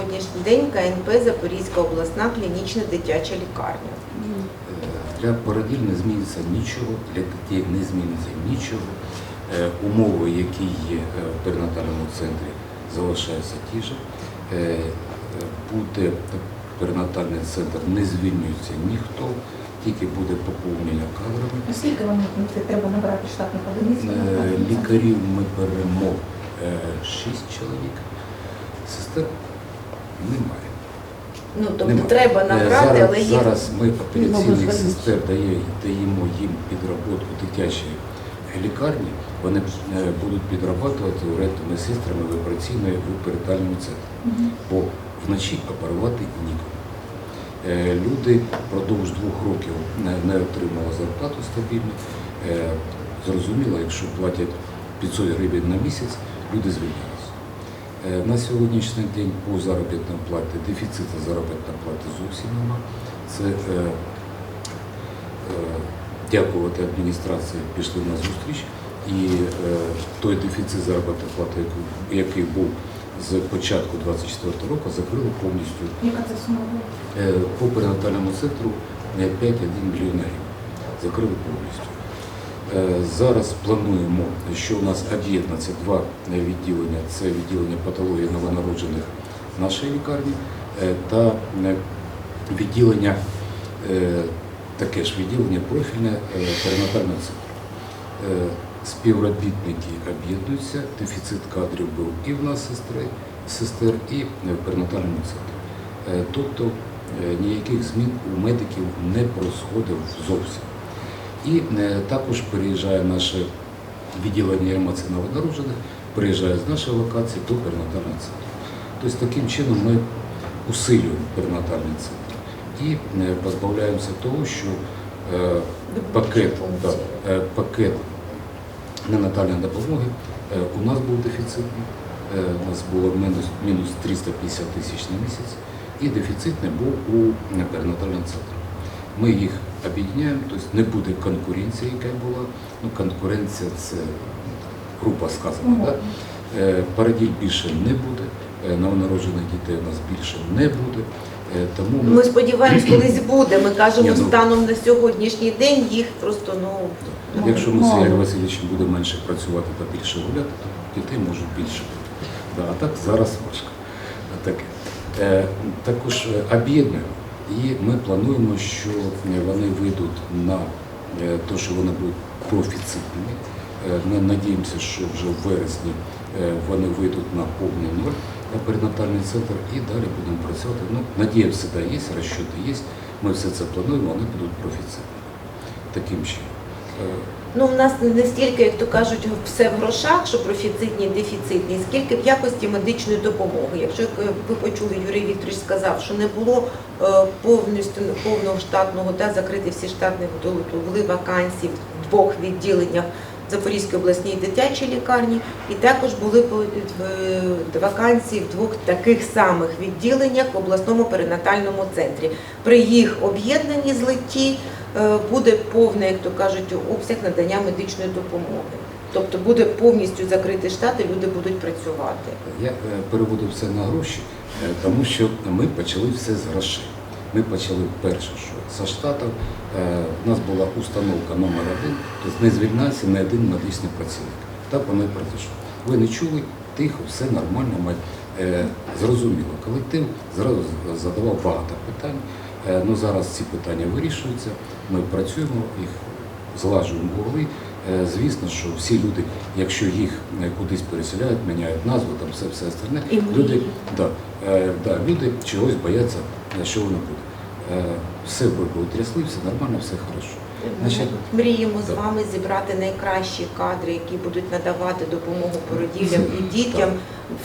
сьогоднішній день КНП Запорізька обласна клінічна дитяча лікарня? Е, Для породіль не зміниться нічого, для дітей не зміниться нічого. Е, Умови, які є е, в перинатальному центрі, залишаються ті ж. Буде перинатальний центр, не звільнюється ніхто, тільки буде поповнення кадрами. Наскільки вам ну, це треба набрати штатних одиниць? Лікарів ми беремо 6 чоловік, сестер немає. Ну тобто Немає. треба набрати, зараз, але їх зараз ми апеляційних Ну, сестер дає- даємо їм підроботку дитячої лікарні. Вони е, будуть підрабатувати урядними сестрами в операційної в перитальному центрі. Мгм. Бо вночі оперувати ніколи. Е, Люди впродовж двох років не, отримали зарплату стабільну. Е, Зрозуміло, якщо платять 500 гривень на місяць, люди звільняються. Е, На сьогоднішній день по заробітній платі дефіциту заробітної плати зовсім нема. Це е, е, дякувати адміністрації пішли на зустріч. І е, той дефіцит заробітної плати, який- був з початку 24 року, закрили повністю Яка це сума була? Е, по перинатальному центру е, 5,1 мільйона гривень. Закрили повністю. Е, Зараз плануємо, що у нас об'єднаться два відділення. Це відділення патології новонароджених нашої лікарні е, та е, відділення, таке ж відділення профільне перинатального центру. Співробітники об'єднуються, дефіцит кадрів був і в нас сестри, сестер, і в перинатальному центрі. Тобто ніяких змін у медиків не происходив зовсім. І е, також переїжджає наше відділення емоцій новонароджених, приїжджає з нашої локації до перинатального центру. Тобто таким чином ми усилюємо перинатальний центр і е, позбавляємося того, що е, пакет, да, пакет ненатальної допомоги у нас був дефіцитний. У нас було мінус, мінус 350 тисяч на місяць, і дефіцитний був у перинатальному центрі. Ми їх об'єднаємо, тобто не буде конкуренції, яка була. Ну, конкуренція це група сказана. Да? Е, Параділь більше не буде, е, новонароджених дітей у нас більше не буде. Е, Тому ми сподіваємось, колись буде. Ми кажемо, Ні, ну- станом на сьогоднішній день їх просто ну Да. Якщо ми з. Ігорем Васильовичем буде менше працювати та більше гуляти, то дітей можуть більше бути. Да, а так зараз важко. Е, також об'єднуємо. І ми плануємо, що е, вони вийдуть на те, що вони будуть профіцитними. Е, Ми надіємося, що вже в вересні е, вони вийдуть на повний ноль на перинатальний центр і далі будемо працювати. Ну, надія всегда є, розчоти є. Ми все це плануємо, вони будуть профіцитними. Таким чином. Е, Ну, в нас не стільки, як то кажуть, все в грошах, що профіцитні, дефіцитні, скільки в якості медичної допомоги. Якщо як ви почули, Юрій Вікторович сказав, що не було е, повністю повного штатного та закрити всі штатні були вакансії в двох відділеннях Запорізької обласній дитячій лікарні, і також були е, вакансії в двох таких самих відділеннях в обласному перинатальному центрі. При їх об'єднанні злитті е, буде повний, як то кажуть, обсяг надання медичної допомоги. Тобто буде повністю закритий штат і люди будуть працювати. Я е, переводив все на гроші, тому що ми почали все з грошей. Ми почали перше, що за штатів е, в нас була установка номер один, тобто не звільнявся ні один медичний працівник. Так воно і пройшло. Ви не чули, тихо, все нормально. Ми, е, зрозуміло, колектив зразу задавав багато питань. Е, ну, зараз ці питання вирішуються, ми працюємо, їх злажуємо вугли. Е, Звісно, що всі люди, якщо їх е, кудись переселяють, міняють назву, там все все остальне, люди, да, да, люди чогось бояться, що воно буде. Е, Все ви трясли, все нормально, все хорошо. Значить, Мріємо з так. вами зібрати найкращі кадри, які будуть надавати допомогу породіллям і дітям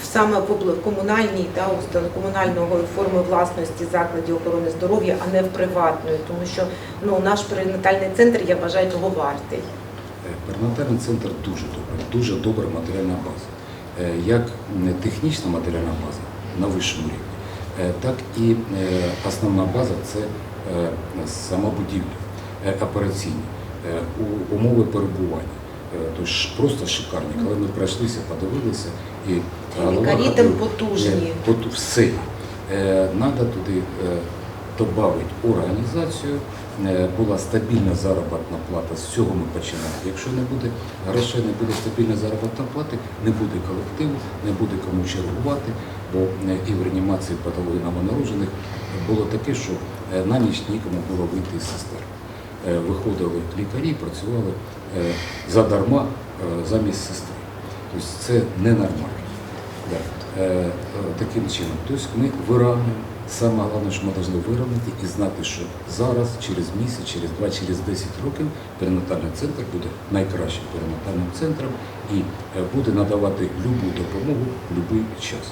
в- саме в комунальній та комунального форми власності закладів охорони здоров'я, а не в приватної, тому що ну наш перинатальний центр я вважаю того вартий. Е, Перинатальний центр дуже добрий, дуже добра матеріальна база. Е, Як технічна матеріальна база на вищому рівні, так і е, основна база це е, сама будівля, е, операційні, е, умови перебування. Е, Тобто просто шикарні. Коли ми пройшлися, подивилися і е, Лікарі там потужні. Е, От все. Треба туди додати організацію, е, була стабільна заробітна плата. З цього ми починаємо. Якщо не буде грошей, не буде стабільної заробітної плати, не буде колективу, не буде кому чергувати, е, і в реанімації патології новонароджених було таке, що е, на ніч нікому було вийти із сестер. Е, Виходили лікарі, працювали е, задарма е, замість сестри. Тобто це ненормально. Е, е, Таким чином. Тобто ми виравнюємо. Саме головне, що ми повинні вирівняти і знати, що зараз, через місяць, через два, через 10 років перинатальний центр буде найкращим перинатальним центром і е, буде надавати любу допомогу в будь-який час.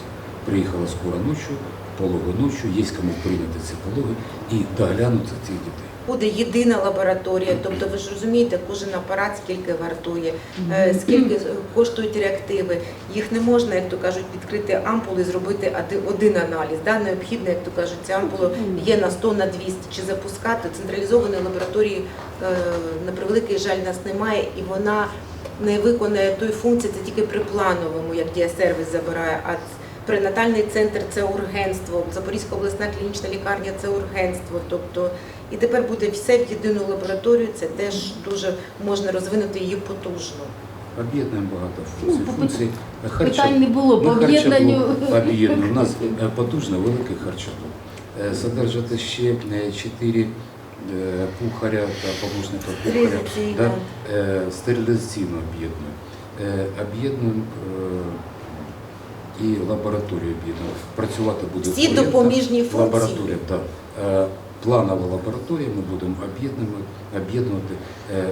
Приїхала скоро ночі, пологи ночі, є кому прийняти ці пологи і доглянути цих дітей. Буде єдина лабораторія, тобто ви ж розумієте, кожен апарат скільки вартує, е, скільки коштують реактиви. Їх не можна, як то кажуть, відкрити ампули і зробити оди- один аналіз. Да? Необхідно, як то кажуть, ця ампула є на 100, на 200. Чи запускати централізованої лабораторії, е, на превеликий жаль, нас немає, і вона не виконує той функції, це тільки при плановому, як діасервіс забирає. А Пренатальний центр це ургенство, Запорізька обласна клінічна лікарня це ургенство. Тобто і тепер буде все в єдину лабораторію. Це теж дуже можна розвинути її потужно. Об'єднуємо багато функцій. Ну, Питань не було по об'єднанню. об'єднуємо. У нас е, потужний великий харчоблок. Е, Содержати ще е, чотири е, кухаря та помічника кухаря. Стерилізаційно. Да, е, Стерилізаційно об'єднуємо. Е, Об'єднуємо е, і лабораторію об'єднуємо. Працювати буде Всі проєктна допоміжні функції. лабораторія. Так. Е, Планова лабораторія, ми будемо об'єднувати, об'єднувати е,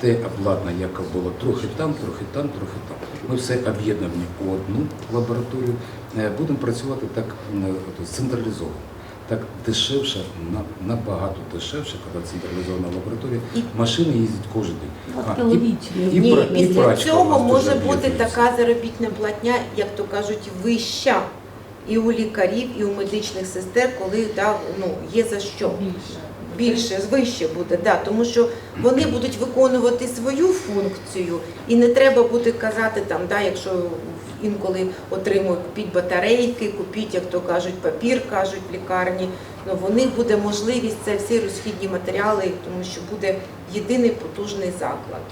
те обладнання, яке було трохи там, трохи там, трохи там. Ми все об'єднані у одну лабораторію. Е, Будемо працювати так от, централізовано. Так дешевше, на- набагато дешевше, коли централізована лабораторія. І- Машини їздять кожен день. А, і- і Ні, і після прачка у цього нас може бути об'єднується. така заробітна платня, як то кажуть, вища і у лікарів, і у медичних сестер, коли да, ну, є за що. Більше. Більше, вище буде, да, тому що вони будуть виконувати свою функцію, і не треба буде казати там, да, якщо інколи отримують, купіть батарейки, купіть, як то кажуть, папір, кажуть в лікарні. Ну, Вони буде можливість це всі розхідні матеріали, тому що буде єдиний потужний заклад.